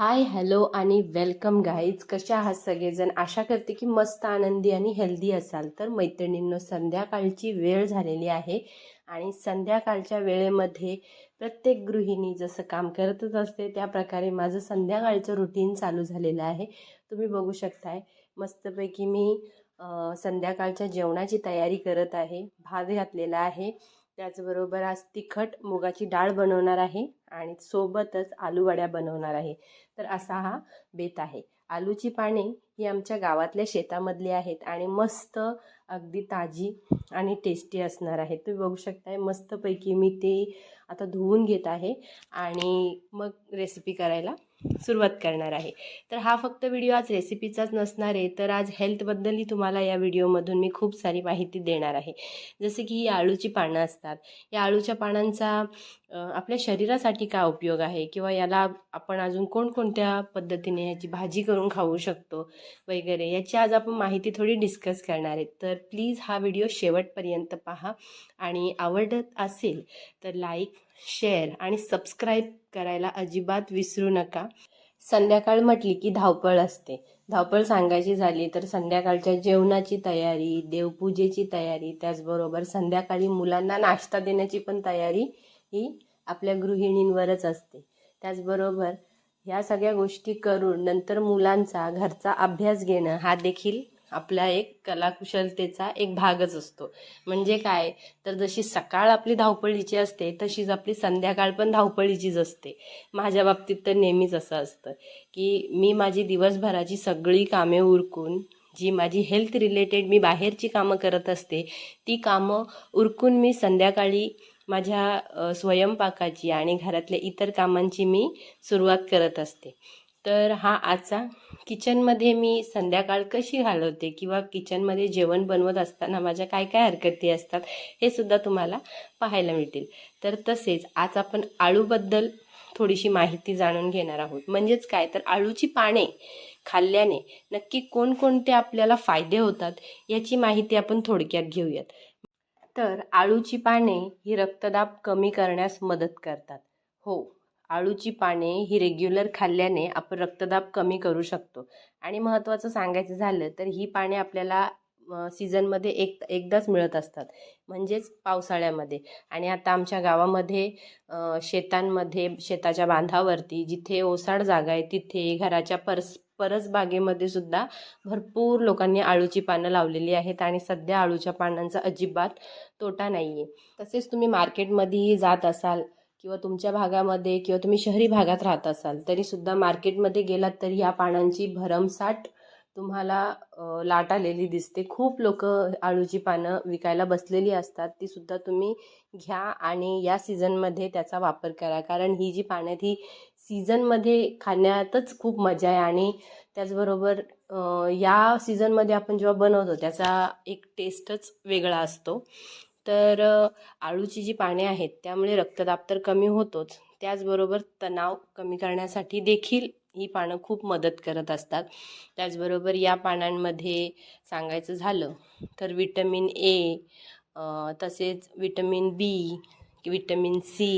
हाय hello आणि welcome guys कशा आहात सगळेजण? आशा करते की मस्त आनंदी आणि हेल्दी असाल. तर मैत्रिणींनो संध्याकाळची वेळ झालेली आहे आणि संध्याकाळच्या वेळेमध्ये प्रत्येक गृहिणी जसं काम करतच असते त्या प्रकारे माझं संध्याकाळचं रुटीन चालू झालेलं आहे. तुम्ही बघू शकताय मस्तपैकी मी संध्याकाळच्या जेवणाची तयारी करत आहे भात घातलेला आहे. त्याचबरोबर आज तिखट मुगाची डाळ बनवणार आहे आणि सोबतच आलूवड्या बनवणार आहे. तर असा हा बेत आहे. आलूची पाने ही आमच्या गावातल्या शेतामधली आहेत आणि मस्त अगदी ताजी आणि टेस्टी असणार आहे. तुम्ही बघू शकताय मस्तपैकी मी ते आता धुवून घेत आहे आणि मग रेसिपी करायला सुरुवात करणार आहे. तर हा फक्त व्हिडिओ आज रेसिपीचाच नसणार आहे. तर आज हेल्थबद्दलही तुम्हाला या व्हिडिओमधून मी खूप सारी माहिती देणार आहे. जसे की ही आळूची पानं असतात. या आळूच्या पानांचा आपल्या शरीरासाठी काय उपयोग आहे? किंवा याला आपण अजून कोणकोणत्या पद्धतीने याची भाजी करून खाऊ शकतो वगैरे याची आज आपण माहिती थोडी डिस्कस करणार आहेत तर प्लीज हा व्हिडिओ शेवटपर्यंत पहा. आणि आवडत असेल तर लाईक शेअर आणि सबस्क्राईब करायला अजिबात विसरू नका. संध्याकाळ म्हटली की धावपळ असते. धावपळ सांगायची झाली तर संध्याकाळच्या जेवणाची तयारी देवपूजेची तयारी त्याचबरोबर संध्याकाळी मुलांना नाश्ता देण्याची पण तयारी ही आपल्या गृहिणींवरच असते. त्याचबरोबर ह्या सगळ्या गोष्टी करून नंतर मुलांचा घरचा अभ्यास घेणं हा देखील आपल्या एक कलाकुशलतेचा एक भागच असतो. म्हणजे काय? तर जशी सकाळ आपली धावपळीची असते तशीच आपली संध्याकाळ पण धावपळीचीच असते. माझ्या बाबतीत तर नेहमीच असं असतं की मी माझी दिवसभराची सगळी कामे उरकून जी माझी हेल्थ रिलेटेड मी बाहेरची कामं करत असते ती कामं उरकून मी संध्याकाळी माझ्या स्वयंपाकाची आणि घरातल्या इतर कामांची मी सुरुवात करत असते. तर हा आजचा किचनमध्ये मी संध्याकाळ कशी घालवते किंवा किचनमध्ये जेवण बनवत असताना माझ्या काय काय हरकती असतात हे सुद्धा तुम्हाला पाहायला मिळतील. तर तसेच आज आपण आळूबद्दल थोडीशी माहिती जाणून घेणार आहोत. म्हणजेच काय? तर आळूची पाने खाल्ल्याने नक्की कोणकोणते आपल्याला फायदे होतात याची माहिती आपण थोडक्यात घेऊयात. तर आळूची पाने ही रक्तदाब कमी करण्यास मदत करतात. हो. आळूची पाने ही रेग्युलर खाल्ल्याने आपण रक्तदाब कमी करू शकतो. आणि महत्त्वाचं सांगायचं झालं तर ही पाने आपल्याला सीझनमध्ये एक एकदाच मिळत असतात. म्हणजेच पावसाळ्यामध्ये. आणि आता आमच्या गावामध्ये शेतांमध्ये शेताच्या बांधावरती जिथे ओसाड जागा आहे तिथे घराच्या परस परसबागेमध्ये सुद्धा भरपूर लोकांनी आळूची पानं लावलेली आहेत आणि सध्या आळूच्या पानांचा अजिबात तोटा नाही आहे तसेच तुम्ही मार्केटमध्येही जात असाल किंवा तुमच्या भागामध्ये किंवा तुम्ही शहरी भागात राहत असाल तरीसुद्धा मार्केटमध्ये गेलात तर ह्या पानांची भरमसाठ तुम्हाला लाट आलेली दिसते. खूप लोक आळूची पानं विकायला बसलेली असतात. ती सुद्धा तुम्ही घ्या आणि या सीझनमध्ये त्याचा वापर करा. कारण ही जी पानं आहेत ही सीझनमध्ये खाण्यातच खूप मजा आहे आणि त्याचबरोबर या सीझनमध्ये आपण जेव्हा बनवतो त्याचा एक टेस्टच वेगळा असतो. तर आळूची जी पाने आहेत त्यामुळे रक्तदाब तर कमी होतोच. त्याचबरोबर तणाव कमी करण्यासाठी देखील ही पानं खूप मदत करत असतात. त्याचबरोबर या पानांमध्ये सांगायचं झालं तर विटॅमिन ए तसेच vitamin B vitamin C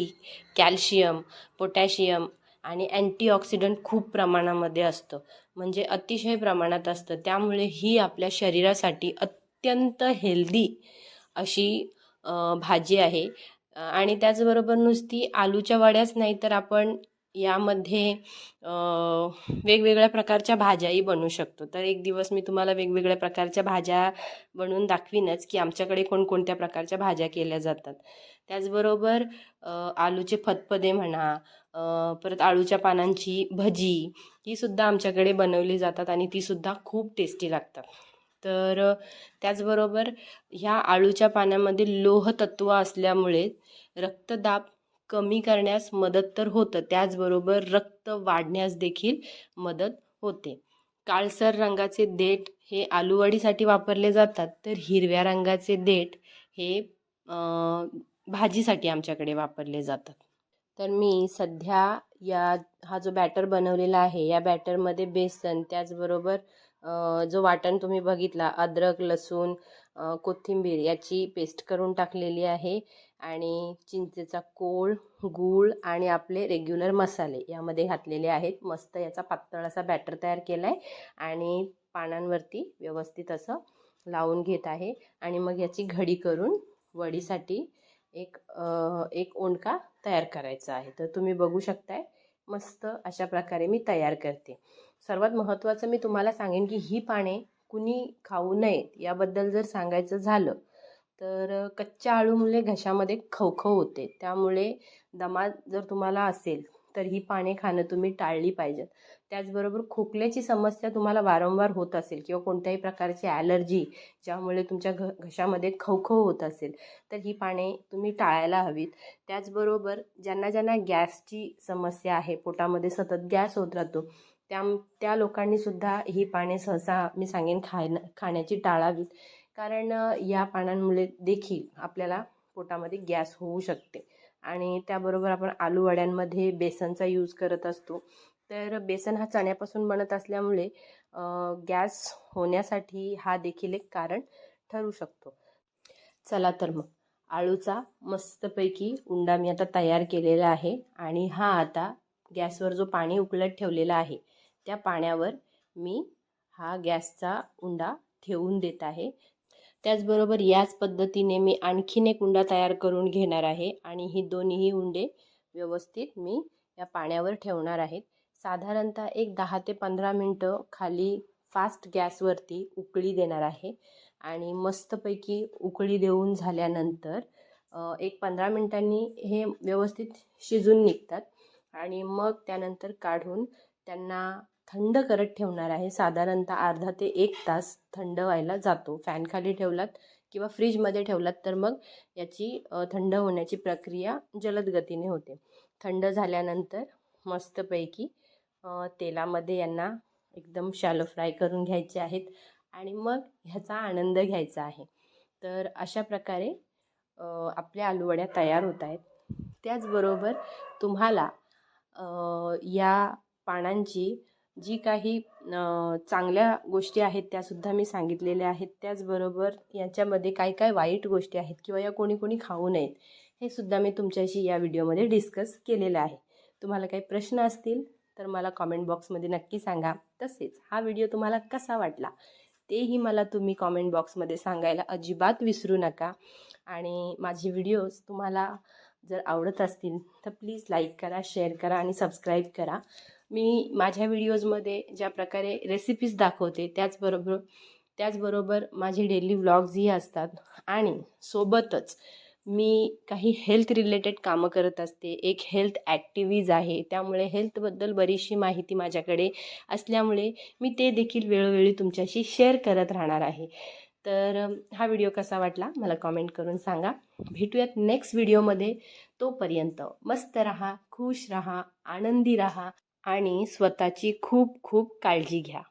calcium potassium आणि अँटीऑक्सिडंट खूप प्रमाणामध्ये असतं. म्हणजे अतिशय प्रमाणात असतं. त्यामुळे ही आपल्या शरीरासाठी अत्यंत हेल्दी अशी भाजी आहे. आणि त्याचबरोबर नुसती आलूच्या वड्याच नाही तर आपण यामध्ये वेगवेगळ्या प्रकारच्या भाज्याही बनवू शकतो. तर एक दिवस मी तुम्हाला वेगवेगळ्या प्रकारच्या भाज्या बनवून दाखवीनच की आमच्याकडे कोणकोणत्या प्रकारच्या भाज्या केल्या जातात. त्याचबरोबर आलूचे फतफदे म्हणा परत आळूच्या पानांची भजी ही सुद्धा आमच्याकडे बनवली जातात आणि ती सुद्धा खूप टेस्टी लागतात. तर त्याचबरोबर ह्या आळूच्या पाण्यामध्ये लोहतत्व असल्यामुळे रक्तदाब कमी करण्यास मदत तर होतं. त्याचबरोबर रक्त वाढण्यास देखील मदत होते. काळसर रंगाचे देठ हे आलूवडीसाठी वापरले जातात. तर हिरव्या रंगाचे देठ हे भाजीसाठी आमच्याकडे वापरले जातात. तर मी सध्या या हा जो बॅटर बनवलेला आहे या बॅटरमध्ये बेसन त्याचबरोबर जो वाटण तुम्ही बघितला अद्रक लसूण कोथिंबीर याची पेस्ट करून टाकलेली आहे आणि चिंचेचा कोळ गूळ आणि आपले रेग्युलर मसाले यामध्ये घातलेले आहेत. मस्त याचा पातळ असा बॅटर तयार केला आहे आणि पानांवरती व्यवस्थित असं लावून घेत आहे. आणि मग याची घडी करून वडीसाठी एक एक ओंडका तयार करायचा आहे. तर तुम्ही बघू शकताय मस्त अशा प्रकारे मी तयार करते. सर्वात महत्त्वाचं मी तुम्हाला सांगेन की ही पाने कुणी खाऊ नयेत याबद्दल जर सांगायचं झालं तर कच्च्या आळूमुळे घशामध्ये खवखव होते. त्यामुळे दमा जर तुम्हाला असेल तर ही पाने खाणं तुम्ही टाळली पाहिजेत. त्याचबरोबर खोकल्याची समस्या तुम्हाला वारंवार होत असेल किंवा कोणत्याही प्रकारची ॲलर्जी ज्यामुळे तुमच्या घ घशामध्ये खवखव होत असेल तर ही पाने तुम्ही टाळायला हवीत. त्याचबरोबर ज्यांना ज्यांना गॅसची समस्या आहे पोटामध्ये सतत गॅस होत राहतो त्या त्या लोकांनीसुद्धा ही पाने सहसा मी सांगेन खायला खाण्याची टाळावीत. कारण या पानांमुळे देखील आपल्याला पोटामध्ये गॅस होऊ शकते. आणि त्याबरोबर आपण आलू वड्यांमध्ये बेसनचा यूज करत असतो. तर बेसन हा चण्यापासून बनत असल्यामुळे गॅस होण्यासाठी हा देखील एक कारण ठरू शकतो. चला तर मग आळूचा मस्तपैकी उंडा मी आता तयार केलेला आहे आणि हा आता गॅसवर जो पाणी उकळत ठेवलेला आहे त्या पाण्यावर मी हा गॅसचा उंडा ठेवून देत आहे. त्याचबरोबर याच पद्धतीने मी आणखीन एक उंडा तयार करून घेणार आहे आणि ही दोन्हीही उंडे व्यवस्थित मी या पाण्यावर ठेवणार आहेत. साधारणतः एक दहा ते पंधरा मिनटं खाली फास्ट गॅसवरती उकळी देणार आहे आणि मस्तपैकी उकळी देऊन झाल्यानंतर एक पंधरा मिनटांनी हे व्यवस्थित शिजून निघतात आणि मग त्यानंतर काढून त्यांना थंड करत ठेवणार आहे. साधारणतः अर्धा ते एक तास थंड व्हायला जातो. फॅनखाली ठेवलात किंवा फ्रीजमध्ये ठेवलात तर मग याची थंड होण्याची प्रक्रिया जलद गतीने होते. थंड झाल्यानंतर मस्तपैकी तेलामध्ये यांना एकदम शॅलो फ्राय करून घ्यायचे आहेत आणि मग ह्याचा आनंद घ्यायचा आहे. तर अशा प्रकारे आपल्या आलूवड्या तयार होत आहेत. त्याचबरोबर तुम्हाला या पानांची जी काही चांगल्या गोष्टी आहेत त्यासुद्धा मी सांगितलेल्या आहेत. त्याचबरोबर याच्यामध्ये काय काय वाईट गोष्टी आहेत किंवा या कोणी कोणी खाऊ नयेत हे सुद्धा मी तुमच्याशी या व्हिडिओमध्ये डिस्कस केलेलं आहे. तुम्हाला काही प्रश्न असतील तर मला कॉमेंट बॉक्समध्ये नक्की सांगा. तसेच हा व्हिडिओ तुम्हाला कसा वाटला तेही मला तुम्ही कॉमेंट बॉक्समध्ये सांगायला अजिबात विसरू नका. आणि माझे व्हिडिओज तुम्हाला जर आवडत असतील तर प्लीज लाईक करा शेअर करा आणि सबस्क्राईब करा. मी माझ्या व्हिडिओजमध्ये ज्या प्रकारे रेसिपीज दाखवते त्याचबरोबर त्याचबरोबर माझे डेली व्लॉग्सही असतात. आणि सोबतच मी काही हेल्थ रिलेटेड कामं करत असते. एक हेल्थ ॲक्टिव्हिज आहे. त्यामुळे हेल्थबद्दल बरीचशी माहिती माझ्याकडे असल्यामुळे मी ते देखील वेळोवेळी तुमच्याशी शेअर करत राहणार आहे. तर हा व्हिडिओ कसा वाटला मला कॉमेंट करून सांगा. भेटूयात नेक्स्ट व्हिडिओमध्ये तोपर्यंत मस्त रहा खुश रहा आनंदी रहा. आणि स्वतःची खूप खूप काळजी घ्या.